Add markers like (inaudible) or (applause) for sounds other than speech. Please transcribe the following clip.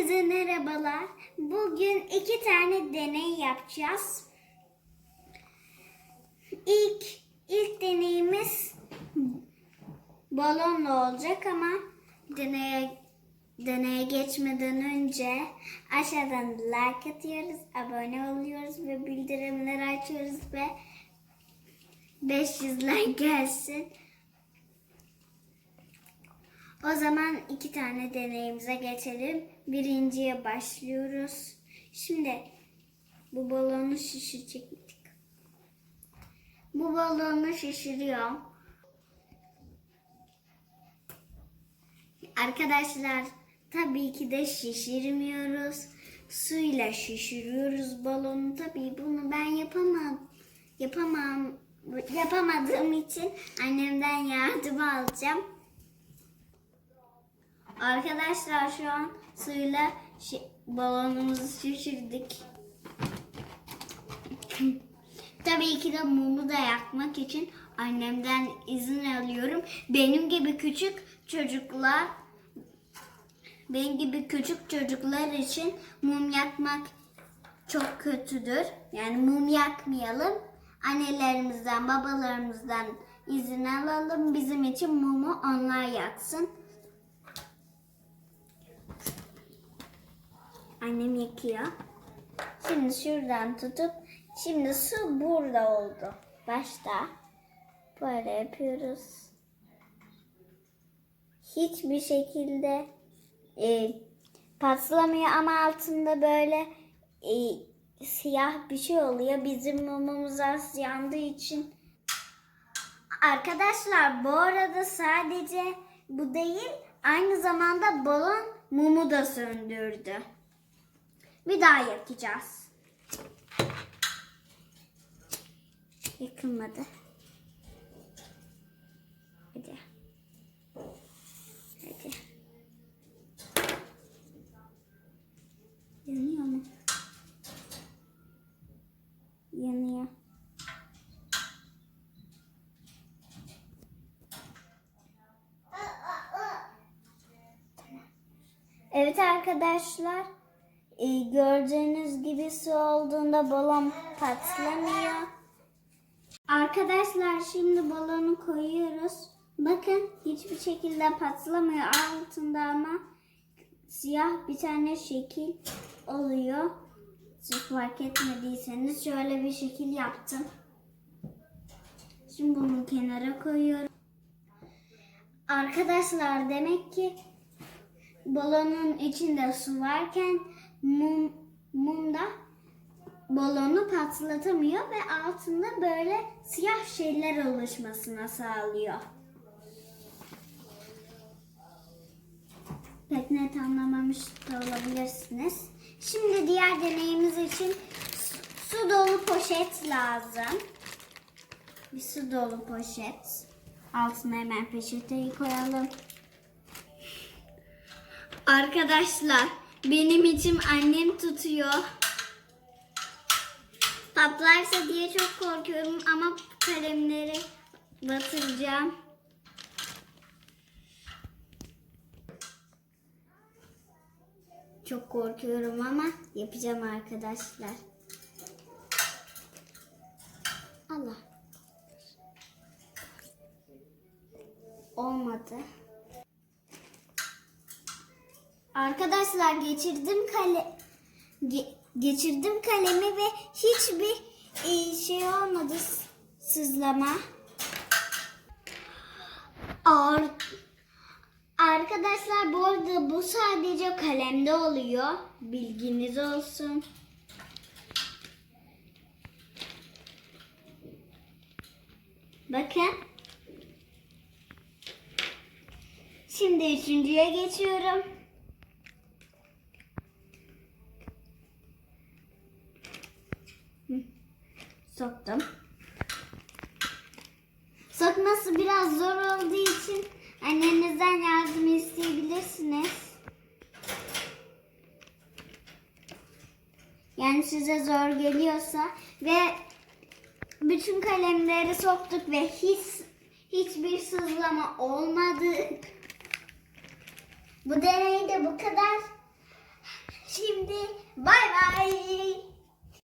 Hepinize merhabalar. Bugün iki tane deney yapacağız. İlk ilk deneyimiz balonla olacak ama deneye deneye geçmeden önce aşağıdan like atıyoruz, abone oluyoruz ve bildirimleri açıyoruz ve 500 like gelsin. O zaman iki tane deneyimize geçelim. Birinciye başlıyoruz. Şimdi bu balonu şişirecektik. Bu balonu şişiriyorum. Arkadaşlar tabii ki de şişirmiyoruz. Suyla şişiriyoruz balonu. Tabii bunu ben yapamam. Yapamam. Yapamadığım için annemden yardım alacağım. Arkadaşlar şu an suyla balonumuzu şişirdik. (clears throat) Tabii ki de mumu da yakmak için annemden izin alıyorum. Benim gibi küçük çocuklar benim gibi küçük çocuklar için mum yakmak çok kötüdür. Yani mum yakmayalım. Annelerimizden, babalarımızdan izin alalım. Bizim için mumu onlar yaksın. Annem yakıyor. Şimdi şuradan tutup şimdi su burada oldu. Başta böyle yapıyoruz. Hiçbir şekilde e, patlamıyor ama altında böyle e, siyah bir şey oluyor. Bizim mumumuz az yandığı için. Arkadaşlar bu arada sadece bu değil aynı zamanda balon mumu da söndürdü. Bir daha yakacağız. Yakılmadı. Hadi. Hadi. Yanıyor mu? Yanıyor. Evet arkadaşlar. Gördüğünüz gibi su olduğunda balon patlamıyor. Arkadaşlar şimdi balonu koyuyoruz. Bakın hiçbir şekilde patlamıyor altında ama siyah bir tane şekil oluyor. Siz fark etmediyseniz şöyle bir şekil yaptım. Şimdi bunu kenara koyuyorum. Arkadaşlar demek ki balonun içinde su varken mum, mum da balonu patlatamıyor ve altında böyle siyah şeyler oluşmasına sağlıyor. Pek net anlamamış da olabilirsiniz. Şimdi diğer deneyimiz için su dolu poşet lazım. Bir su dolu poşet. Altına hemen peçeteyi koyalım. Arkadaşlar benim içim annem tutuyor. Patlarsa diye çok korkuyorum ama kalemleri batıracağım. Çok korkuyorum ama yapacağım arkadaşlar. Allah. Olmadı. Arkadaşlar geçirdim kale ge- geçirdim kalemi ve hiçbir e, şey olmadı sızlama. Ar- Arkadaşlar bu arada bu sadece kalemde oluyor. Bilginiz olsun. Bakın. Şimdi üçüncüye geçiyorum. soktum. Sokması biraz zor olduğu için annenizden yardım isteyebilirsiniz. Yani size zor geliyorsa ve bütün kalemleri soktuk ve hiç hiçbir sızlama olmadı. Bu deney de bu kadar. Şimdi bay bay.